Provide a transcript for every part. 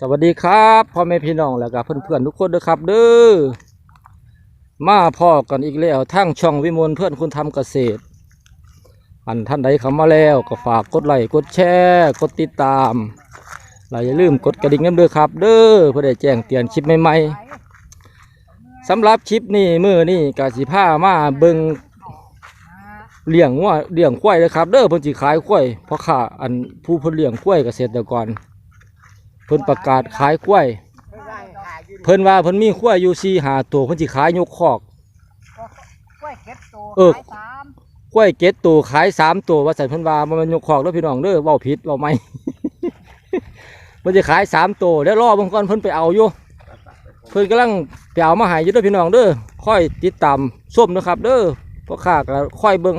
สวัสดีครับพ่อแม่พี่น้องแล้วก็เพื่อนๆทุกคนด้อครับ เด้อมาพ่อกันอีกแล้วทั้งช่องวิมลเพื่อนคุณทำเกษตร อันท่านใดเข้ามาแล้วก็ฝากกดไลค์กดแชร์กดติดตามและอย่าลืมกดกระดิ่งน้ำเด้อครับ เด้อเพื่อได้แจ้งเตือนคลิปใหม่ๆสำหรับคลิปนี้มือนี่กาสิผ้ามาเบิงเลี้ยงวัวเลี้ยงควายเลยครับ เด้อเพิ่นสิขายควายเพราะขาอันผู้เพิ่นเลี้ยงควายเกษตรกร เพิ่นประกาศขายกล้วย เพิ่นว่าเพิ่นมีกล้วยอยู่สี่หาตัวเพิ่นสิขายยกคอก กล้วยเก็บตัวเออ ขายสามกล้วยเจ็ดตัวขายสามตัวว่าสันเพิ่นว่าบ่แมันยกคอกเด้อพี่น้องเด้อเว้าผิดเว้าไม่ เพิ่นสิขายสามตัวเดี๋ยวรอเบิ่งก่อนเพิ่นไปเอาอยู่เพิ่นกำลังไปเอามาให้อยู่เด้อพี่น้องเด้อค่อยติดตามส้มนะครับ เด้อพ่อค้าก็ค่อยเบิ่ง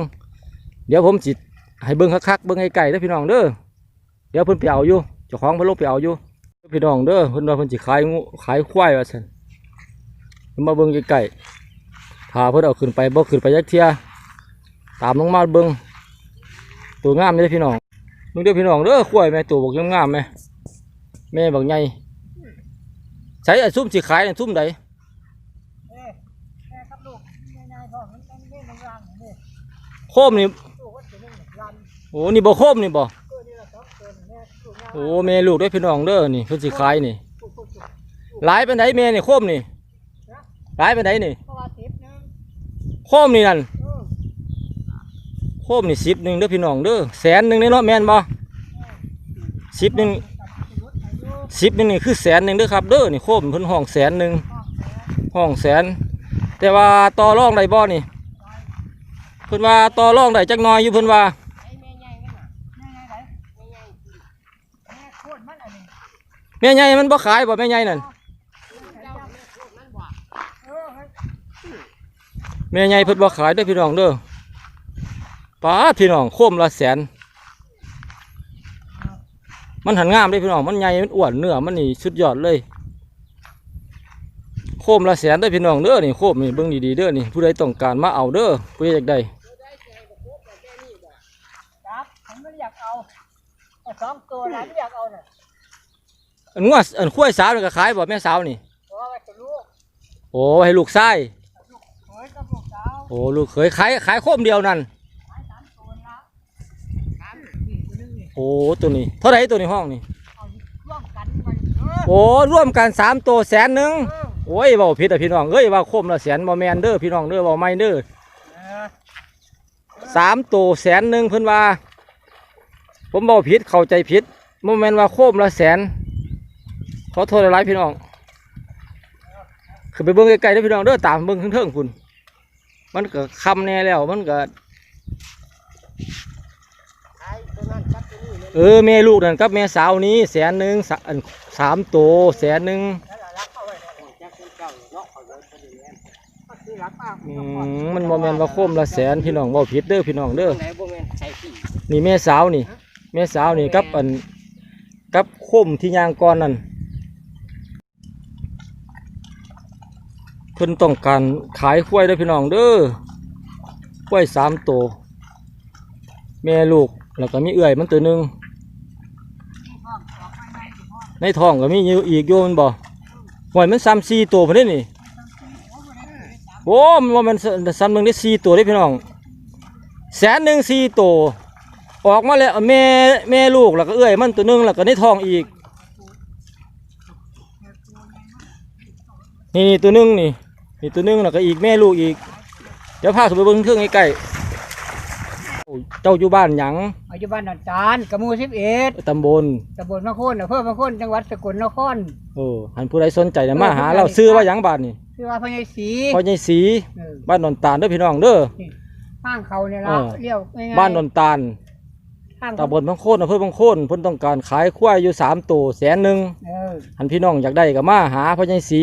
เดี๋ยวผมสิให้เบิ่งคักๆเบิ่งไกลๆเด้อพี่น้องเด้อเดี๋ยวเพิ่นไปเอาอยู่เจ้าของเพิ่นลงไปเอาอยู่ พี่น้องเด้อเพิ่นว่าเพิ่นสิขายงูขายควายว่าซั่นมาเบิ่งใกล้ๆถ้าเพิ่นเอาขึ้นไปบ่ขึ้นไปยักเทียตามลงมาเบิ่งตัวงามเด้อพี่น้องมึงเด้อพี่น้องเด้อควายแม่ตัวบักงามๆแม่แม่บักใหญ่ใช้ไอ้ซุ่มสิขายนั่นซุ่มใดโคมนี่โอ้นี่บ่โคมนี่บ่ โอ้แม่ลูกด้อพี่น้องเด้อนี่เพิ่นสิขายนี่ลูกลูกลูกหลายปานใดแม่นี่โคมนี่หลายปานใดนี่เพราะว่าสิบหนึงโคมนี่นั่นเออโคมนี่สิบหนึ่งเด้อพี่น้องเด้อแสนหนึ่งเนาะแม่นบ่สิบหนึ่งสิบหนึ่งนี่คือแสนหนึ่งเด้อครับเด้อนี่โคมเพิ่นห้องแสนหนึ่งห้องแสนห้องแสนแต่ว่าต่อรองได้บ่นี่เพิ่นว่าต่อรองได้จักหน่อยอยู่เพิ่นว่า ไอ้แม่ใหญ่มันน่ะแม่ใหญ่ไหนแม่ใหญ่แม่โคตรมันอันนี้ แม่ใหญ่มันบ่ขายบ่แม่ใหญ่นั่นเจ้าแม่โคตรมันบ่เออเฮ้ยแม่ใหญ่เพิ่นบ่ขายด้อพี่น้องเด้อป้าพี่น้องโคมละแสน มันหันงามเด้อพี่น้องมันใหญ่มันอ้วนเนื้อมันนี่สุดยอดเลย โคมละแสนด้อพี่น้องเด้อนี่โคมนี่เบิ่งดีๆเด้อนี่ผู้ใดต้องการมาเอาเด้อผู้ใดอยากได้ครับผมไม่อยากเอาเอาสองตัวนะไม่อยากเอาน่ะ อันงัวอันข้วยสาวนี่ก็ขายบ่แม่สาวนี่เพราะว่าไว้จะลูกโอ้ให้ลูกชายลูกเขยกับลูกสาวโอ้ลูกเคยขายขายโคมเดียวนั่นขายสามตัวละสามนี่ตัวนึงนี่โอ้ตัวนี้เท่าไหร่ตัวนี้ห้องนี่เอาร่วมกันมันเออโอ้ร่วมกันสามตัวแสนหนึ่งเออโอ้ยเบาผิดอะพี่น้องเอ้ยว่าโคมละแสนบ่แมนเด้อพี่น้องเด้อเบาไม่เด้อเออสามตัวแสนหนึ่งเพิ่นว่า ผมเบาผิดเข้าใจผิดบ่แมนว่าโคมละแสนข อโทษหลายพี่น้องคือไปเบิ่งไกลๆเด้พี่น้องเด้อตามเบิ่งเทิงๆคุณมันก็คำแน่แล้วมันก็ขายตัวนั้นกับตัวนี้เออแม่ลูกนั่นกับแม่สาวนี้แสนหนึ่งสาสามตัวแสนหนึ่งแล้วเรารับเอาไว้ได้จากคนบอาอืมมันโมเมนว่าคมละแสนพี่น้องเว่าผิดเด้อพี่น้องเด้อนี่แม่สาวนี่แม่สาวนี่กับอันกับคมที่ยางก้อนนั่น เพิ่นต้องการขายควยเด้พี่น้องเด้อควยสามตัวแม่ลูกแล้วก็มีเอื่อยมันตัวหนึ่งในท้องก็มีอยู่อีกโยมันบ่หวยมันซ้ำสี่ตัวพอดีนี่โอ้มันว่ามันซ้ำหนึ่งได้สี่ตัวได้พี่น้องแสนหนึ่งสี่ตัวออกมาแล้วแม่แม่ลูกแล้วก็เอื้อยมันตัวหนึงแล้วก็ในท้องอีก นี่ตัวหนึงนี่ นี่ตัวหนึงแล้วก็อีกแม่ลูกอีก เดี๋ยวพาขึ้นไปเบิ่งเครื่องใกล้ๆโอ้ยเจ้าอยู่บ้านหยังปัจจุบันนันจานกระมูสิบเอ็ดตำบลตำบลมะโคนอำเภอมะโคนจังหวัดสกลนคร โอ้หันผู้ใดสนใจนะมาหาเราซื้อว่าหยังบ้านนี่ชื่อว่าพญายศรีพ่อใหญ่สีเออบ้านนนตาลเด้อพี่น้องเด้อ ข้างเขาเนี่ยละเออ เรียวง่ายๆบ้านนนตาลข้างตำบลบางโคนอำเภอบางโคนเพิ่นต้องการขายควายอยู่สามตัวแสนหนึ่งเออหันพี่น้องอยากได้ก็มาหาพ่อใหญ่สี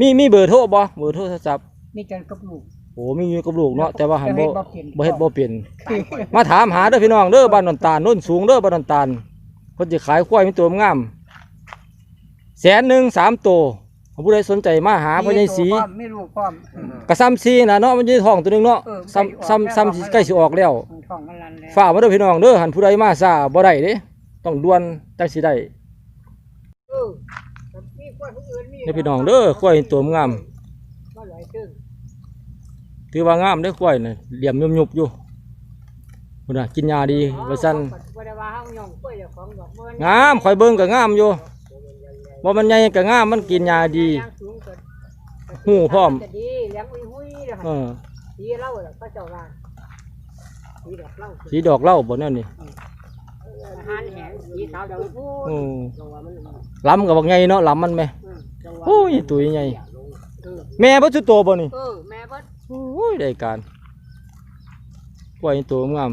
มีมีเบอร์โทรบ่เบอร์โทรศัพท์นี่จันกับลูก โอ้มีอยู่กับลูกเนาะแต่ว่าหันบ่บ่เฮ็ดบ่เป็นบ่เฮ็ดบ่เป็นมาถามหาเด้อพี่น้องเด้อบ้านนนตาลโน้นสูงเด้อบ้านนนตาลเพิ่นสิขายควายมีตัวงามแสนหนึ่งสามตัวผู้ใดสนใจมาหาพ่อใหญ่สีมีตัวพร้อมมีลูกพร้อมกระซ้ำซีนะเนาะมันอยู่ในท้องตัวหนึงเนาะเออซ้ำซ้ำซ้ำสิใกล้สิออกแล้วท้องมันลันแล้วฝากมาเด้อพี่น้องเด้อหันผู้ใดมาซาบ่ได้เด้ต้องด่วนจังสิได้ เออ ล้วยผู้อื่ นมีนี่พี่น้องเด้อควายตัวงามมาหลายตึ้งถือว่างามได้อควายน่ะเหลี่ยมยุบๆอยู่พุ่นน่ะกินยาดีว่าซั่นบ่ได้ว่าเฮาย่องกล้วยเจ้าของดอกมันงามข่อยเบิ่งก็งามอยู่บ่มันใหญ่ก็งามมันกินยาดีย่างสูงเกินหูพร้อมจะดีเลี้ยงอุ้ยๆเด้อเออสีเหล้าล่ะก็เจ้าว่าสีดอกเหล้าสีดอกเหล้าบ่แนวนี้อาหารแห้งสีขาวดำพูโอ้จังหวะมันลำก็บักใหญ่เนาะลำมันแม่อืมจังหวะ โอ้ยตัวใหญ่เออแม่บ่สุดโตบ่นี่เออแม่เบิดโอ้ยได้การควายตัวงาม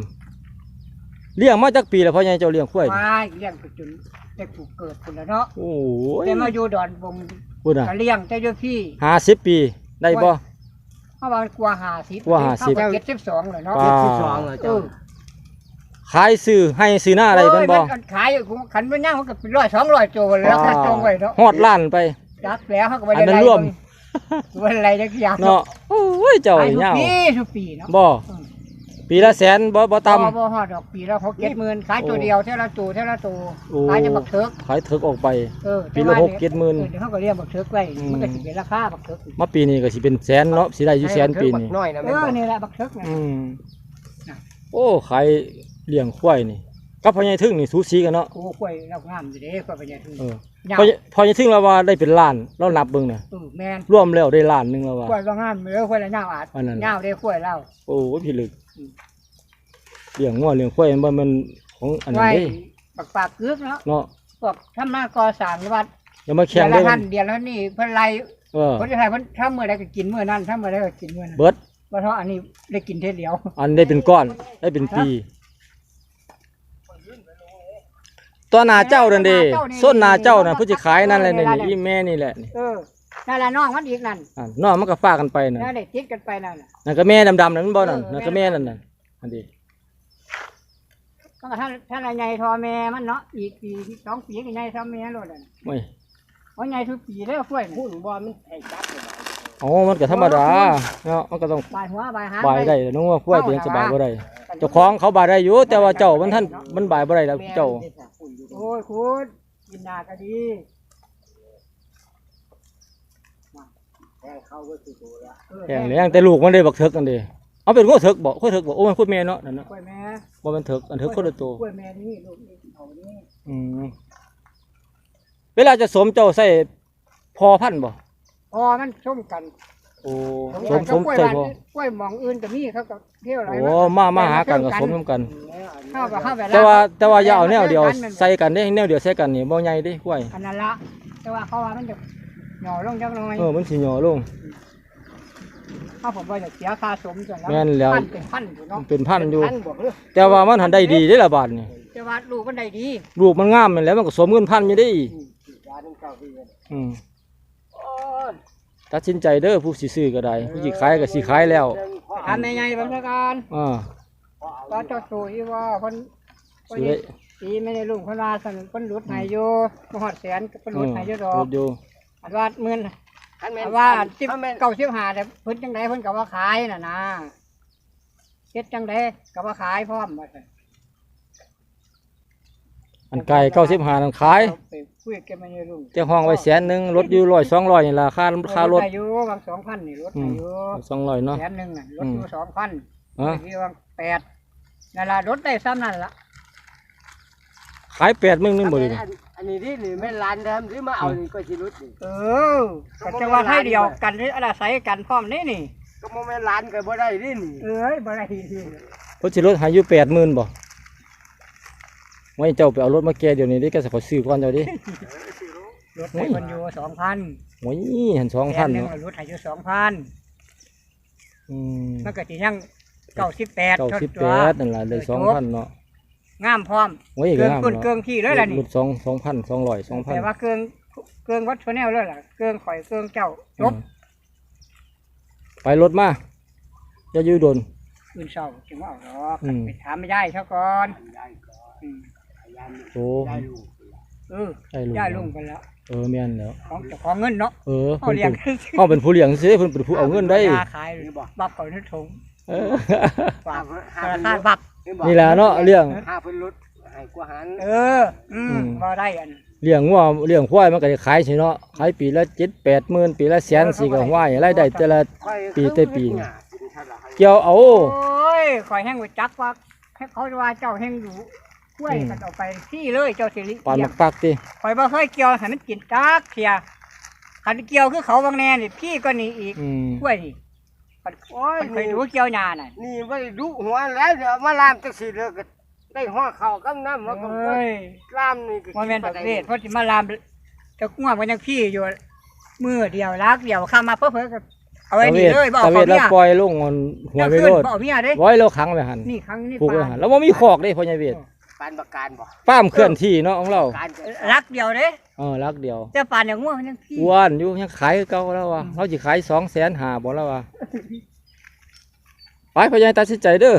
เลี้ยงมาจักปีแล้วพ่อใหญ่เจ้าเลี้ยงควายนี่มาเลี้ยงไปจนได้ผูกเกิดพุ่นแล้วเนาะโอ้ยแต่มาอยู่ดอนบงพุ่นน่ะก็เลี้ยงแต่อยู่พี่50ปีได้บ่เพราะว่ากลัว50กลัว50เข้าไป72เลยเนาะป้าเออขายซื้อให้ซื้อหน้าอะไรเป็นบ่โยมันขายอยู่ขันมันย่างมันก็เป็นร้อยสองร้อยโจรแล้วก็จงไว้เนาะฮอดล้านไป จักแล้วเขาก็ไปอันนั้นได้ร่วมวันอะไรจักอย่างเนาะโอ้ยเจ้าขายนี่ทุกยาวปีทุกปีเนาะบ่อืมปีละแสนบ่บ่ต่ำบ่บ่ฮอดดอกปีละหกเจ็ดหมื่นขายตัวโอ้เดียวเท่าละตัวเท่าละตัวโอ้ขายจะบักเถิกขายถึกออกไป เออปีละหกเจ็ดหมื่นเออเดี๋ยวเขาก็เรียกบักเถิกไว้อืม มันก็สิเป็นราคาบักเถิกมาปีนี้ก็สิเป็นแสนเนาะสิได้อยู่แสนปีนี้ น้อยนะเอแม่นอบ่นี่แหละบักเถิกนะ อืม น่ะ โอ้ขายเลี้ยงควายนี่ กับพ่อใหญ่ทึ่งนี่สูสีกันเนาะกูกล้วยเรางามอยู่เด้ก็ไปเนี่ยเออยาวพ่อใหญ่พ่อใหญ่ทึ่งเราว่าได้เป็นล้านเรานับเบิ่งน่ะเออแม่นรวมแล้วได้ล้านหนึงแล้วว่า กล้วยเรางามเด้อกล้วยละยาวอาดอันนั้นน่ะยาวเด้อกล้วยเรา โอ้ยพี่ลึกอืม เลี้ยงงัวเลี้ยงควายมันมันของอันนั้นไว้เด้ปักปากกึกเนาะเนาะพวกทำมาก่อสร้างวัดอย่ามาเดืแข่องนได้ละมัท่านนเดือนละนี่เพิ่นไล่เออ คนไทยเพิ่นทำมื้อใดก็กินมื้อนั้นทำมื้อใดก็กินมื้อนั้นเบิดบ่เท่าอันนี้ได้กินเท่อเดียวอันได้เป็นก้อนได้เป็นปี ตัวนาเจ้านั่นเด้ส้นนาเจ้านั่นผู้สิขายนั่นแหละนี่นี่อีแม่นี่แหละนี่เออนั่นล่ะน้องมันอีกนั่นอะน้องมันก็ฝากกันไปน่ะนั่นได้ติดกันไปนั่นน่ะนั่นก็แม่ดำๆนั่นมันบ่นั่นเออนั่นก็แม่นั่นน่ะอันนี้ก็ท่านท่านใหญ่ทอแม่มันเนาะอีกปีสองปีก็ใหญ่ทอแม่โลดนั่นไม่โอ้ใหญ่ทุกปีเด้อกล้วยหุ่นบ่มันให้จับเลยบ่อ๋อมันก็ธรรมดาเนาะมันก็ต้องบายหัวบายหางบายได้น้องว่าป่วยเป็นสบายบ่ได้เจ้าของเขาบายได้อยู่แต่ว่าเจ้ามันท่านมันบายบ่ได้แล้วเจ้า โอ้ยคุณกินนาก็ดีแทงเข้าก็คือตัวละเออแข่งเลี้ยงแต่ลูกมันได้บักเถิกกันเด้เอาเป็นงัวเถิกบ่งัวเถิกบ่โอ้มันคุดแม่เนาะนั่นน่ะกล้วยแม่บ่แม่นเถิกอันเถิกคนละตัว กล้วยแม่นี่ลูกนี่เอานี่อืมเวลาจะสมเจ้าใส่พอพันธุ์บ่พอมันชมกันโอ้สสมมสสมมกล้วยใส่บ้านพอกล้วยหมองอื่นก็มีเขาก็เที่ยวอะไรโอ้มามาหากันก็สมนํกัน เข้าไปเข้าไปแต่ว่าแต่ว่าอย่าเอาแนวเดียวใส่กันเด้แนวเดียวใส่กันนี่บ่ใหญ่เด้กล้วยอันนั้นละแต่ว่าเขาว่ามันจะหน่อลงจังหน่อยเออมันสิหย่อลงถ้าผมว่าจะเสียค่าสมจนแล้วแม่นแล้วพันเป็นพันอยู่เนาะมันเป็นพันธุ์อยู่พันบวกเด้อแต่ว่ามันหันได้ดีได้อละบาทนี่แต่ว่าลูกมันได้ดีลูกมันงามแม่นแหล้วมันก็สมเงินพันอยู่ได้อีกยาหนึงเก้าปีเลยอืมโอ้ยตัดสินใจเด้อผู้สิซื้อก็ได้ผู้สิขายก็สิขายแล้วทำใหญ่ๆบางประการอ่า ก็เจะสูยว่าเพิ่นเพิ่นซื้อได้สีไม่ได้ลุงเพิ่นว่าสั่นเพิ่นหลุดใหายอยู่บ่ฮอดแสนก็เพิ่นหอืลุดมใหายอยู่ดอรกถอยู่อันว่าหมื่นคันแม่อันนว่าสิบคันแม่นเก้าสิบห้าแต่เพิ่นจังไดเพิ่นก็ว่าขายน่ะนะเฮ็ดจังไดก็ว่าขายพร้อมว่าซั่นอันไก่95นั่นขายเอไปคุยกันไม่ได้ลุงแต่ห้องไว้แสนหนึงรถอยู่100 200นี่ล่ะค่าค่ารถอายุบางสองพันนี่รถอือามยุ200เนาะ แสนหนึ่งน่ะรถอยู่สองพันฮะ ที่ว่า แปดนั่นล่ะรถได้ซ้ำนั่นล่ะขาย8มึงนึงบ่อัดีนอันนี้ที่นี่แม่นร้านเดิมหรือมาเอานี่ก็สิรุดนี่เออก็จะว่าให้เดียวกันหรืออะไรใส่กันพร้อมนี่นี่ก็บ่แม่นร้านก็บ่ได้นี่นี่เอ้ยบ่ได้ที่เพิ่นสิลดให้อยู่80,000บ่ไว้เจ้าไปเอารถมาแก่เดี๋ยวนี้เด้แกสิขอซื้อก่อนเจ้าดิรถให้คนอยู่สองพันโอ้ยหันแสนห2,000นึ่งเนาะรถให้อยู่สองพันอืมมันก็สิยัง เก้าสิบแปด98นั่นล่ะได้2,000เนาะงามพร้อมโอ้ยเกิก็นงามคุณเนาะเกินที่เลยล่ะนี่รถ2 2,000 200 2,000แต่ว่าเกินเกินวัดชแนลเลยล่ะเกินข่อยเกินเจ้าจบไปรถมาอย่าอยู่โดนอื่นเศร้าจึงว่าเอาหรอกอืมไปถามไม่ได้เท่าก่อนได้ก่อนอืมพยายามโอ้ได้ลูกเออได้ลุงได้ลุงกันแล้วเออแม่นแล้วของเจ้าของเงินเนาะเออเขาเพิ่นเลี้ยเป็งนเฮาเป็นผู้เลี้ยงซิเพิ่นเป็นผู้เอาเงินได้ยาขายบับเขาในถุงเออ ฝากหาธนาเพิ่นคารลดบับเห็บ่นี่แหละเนาะเรื่องหาเพิ่นลดให้กว่าหันเอออืมอืมบ่ได้อันเลี้ยงงัวเลี้ยงควายมันก็ได้ขายสิเนาะขายปีละเจ็ดแปดหมื่นปีละแสนสี่ก็ห้วยรายได้แต่ละค่อยปีแต่ปีเฮ็ดหญ้ากินเท่าไหร่เกี่ยวเอาโอ้ยข่อยแห้งหัวจักว่าให้เขาว่าเจ้าแห้งดูกล้วยอืมกันเอาไปที่เลยเจ้าสิริปานเลี้ยมังกปักติข่อยบ่เคยเกี่ยวให้มันกินจักเทียคันเกี่ยวคือเขาบางแน่นี่พี่ก็หนี่อีกอืมกล้วยนี่คัน โอ้ยมันเคยดูเกี่ยวหญ้าน่ะนี่ไม่ได้ดุหัวแล้วเดี๋ยวมาลามจังสิเลยก็ได้หัวเข่ากับน้ำมันก็เอ้ยลามนี่ก็ว่าแม่นดอกเวทเพราะสิมาลามจะง่วงมันยังพี่อยู่มือเดียวลักเดียวข้ามมาเพิ่อๆก็เอาไว้นี่เลยบ่ตะเอาเวเขาทแล้วเนี่ยปล่อยลงบนหัวยังไม่ขึ้นโลดบ่เอาเมียเด้ไว้แล้วขังไว้หันนี่ครั้งนี้ผูกไว้ปลาหันแล้วบ่มีคอกเด้พ่อใหญ่เวท ปานประการบ่ป้ามเคลื่อนที่เนาะของเราการจะรักเดียวเด้เออรักเดียวแต่ป่านอย่างง่วงยังพี่อ้วนอยู่ยังขายคือเก่าแล้ววะเราจะขายสองแสนหาบ่แล้ววะไปพยายามตัดสินใจเด้อ